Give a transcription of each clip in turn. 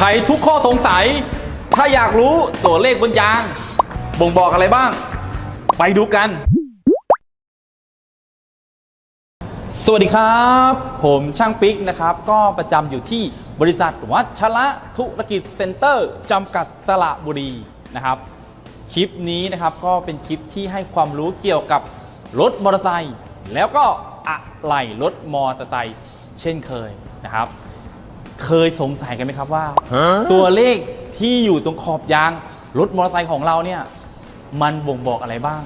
ไขทุกข้อสงสัย ถ้าอยากรู้ตัวเลขบนยาง บ่งบอกอะไรบ้าง ไปดูกัน สวัสดีครับ ผมช่างปิ๊กนะครับ ก็ประจำอยู่ที่บริษัทวัชระธุรกิจเซ็นเตอร์ จำกัดสระบุรีนะครับ คลิปนี้นะครับก็เป็นคลิปที่ให้ความรู้เกี่ยวกับรถมอเตอร์ไซค์แล้วก็อะไหล่รถมอเตอร์ไซค์เช่นเคยนะครับ เคยสงสัยกันไหมครับว่า ตัวเลขที่อยู่ตรงขอบยางรถมอเตอร์ไซค์ของเราเนี่ย มันบ่งบอกอะไรบ้าง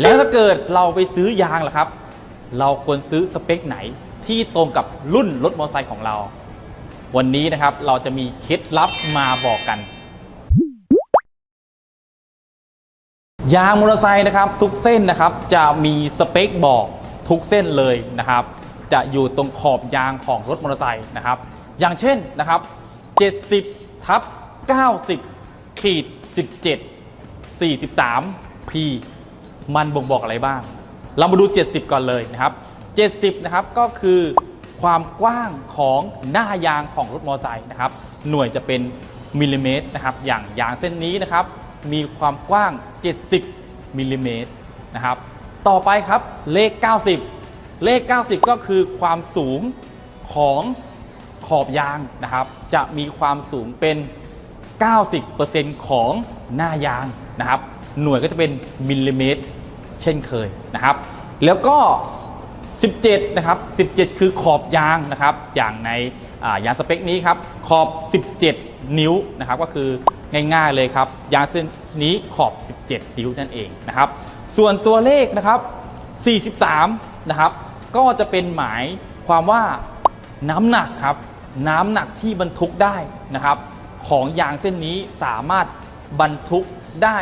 แล้วถ้าเกิดเราไปซื้อยางล่ะครับ เราควรซื้อสเปคไหนที่ตรงกับรุ่นรถมอเตอร์ไซค์ของเรา วันนี้นะครับเราจะมีเคล็ดลับมาบอกกัน ยางมอเตอร์ไซค์นะครับ ทุกเส้นนะครับจะมีสเปคบอกทุกเส้นเลยนะครับ จะอยู่ตรงขอบยางของรถมอเตอร์ไซค์นะครับ อย่างเช่นนะครับ 70ทับ90 ขีด 17 43 P มันบ่งบอกอะไรบ้าง เรามาดู 70 ก่อนเลยนะครับ 70 นะครับก็คือความกว้างของหน้ายางของรถมอเตอร์ไซค์นะครับ หน่วยจะเป็นมิลลิเมตรนะครับอย่างยางเส้นนี้นะครับ มีความกว้าง 70มิลลิเมตรนะครับ ต่อไปครับเลข 90 เลข 90 ก็คือความสูงของ ขอบยางนะครับ จะมีความสูงเป็น 90%ของหน้ายางนะครับ หน่วยก็จะเป็นมิลลิเมตรเช่นเคยนะครับ แล้วก็ 17 นะครับ 17 คือขอบยางนะครับ อย่างในยางสเปคนี้ครับ ขอบ 17 นิ้วนะครับ ก็คือง่ายๆเลยครับ ยางเส้นนี้ขอบ 17 นิ้วนั่นเองนะครับ ส่วนตัวเลขนะครับ 43 นะครับ ก็จะเป็นหมายความว่าน้ำหนักครับ น้ำหนักที่บรรทุกได้นะครับ ของยางเส้นนี้สามารถบรรทุกได้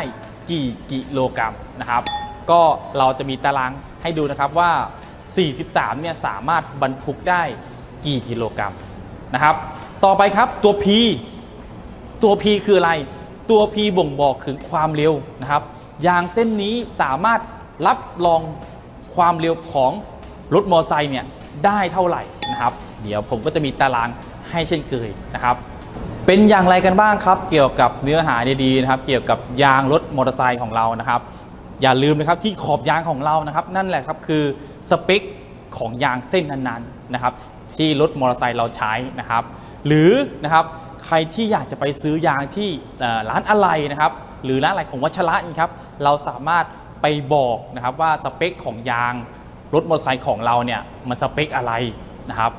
กี่กิโลกรัมนะครับ ก็เราจะมีตารางให้ดูนะครับว่า 43 เนี่ยสามารถบรรทุกได้กี่กิโลกรัมนะครับ ต่อไปครับตัว P ตัว P คืออะไร ตัว P บ่งบอกถึงความเร็วนะครับยางเส้นนี้สามารถรับรองความเร็วของรถมอเตอร์ไซค์เนี่ยได้เท่าไหร่นะครับ เดี๋ยวผมก็จะมีตารางให้เช่นเคยนะครับ เป็นอย่างไรกันบ้างครับ เกี่ยวกับเนื้อหาดีๆนะครับ เกี่ยวกับยางรถมอเตอร์ไซค์ของเรานะครับ อย่าลืมนะครับที่ขอบยางของเรานะครับ นั่นแหละครับคือสเปคของยางเส้นนั้นๆนะครับ ที่รถมอเตอร์ไซค์เราใช้นะครับ หรือนะครับใครที่อยากจะไปซื้อยางที่ร้านอะไหล่นะครับ หรือร้านอะไหล่ของวัชระนี่ครับเราสามารถไปบอกนะครับว่าสเปคของยางรถมอเตอร์ไซค์ของเราเนี่ยมันสเปคอะไรนะครับ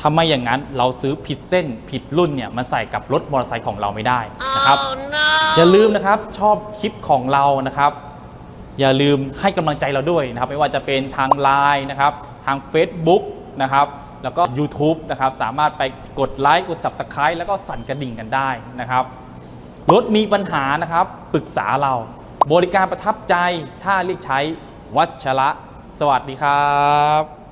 ถ้าไม่อย่างนั้นเราซื้อผิดเส้นผิดรุ่นเนี่ยมันใส่กับรถมอเตอร์ไซค์ของเราไม่ได้นะครับ อย่าลืมนะครับชอบคลิปของเรานะครับ อย่าลืมให้กำลังใจเราด้วยนะครับ ไม่ว่าจะเป็นทาง Line นะครับ ทาง Facebook นะครับแล้วก็ YouTube นะครับสามารถไปกดไลค์กด Subscribe แล้วก็สั่นกระดิ่งกันได้นะครับรถมีปัญหานะครับปรึกษาเรา บริการประทับใจถ้าเรียกใช้วัชระ สวัสดีครับ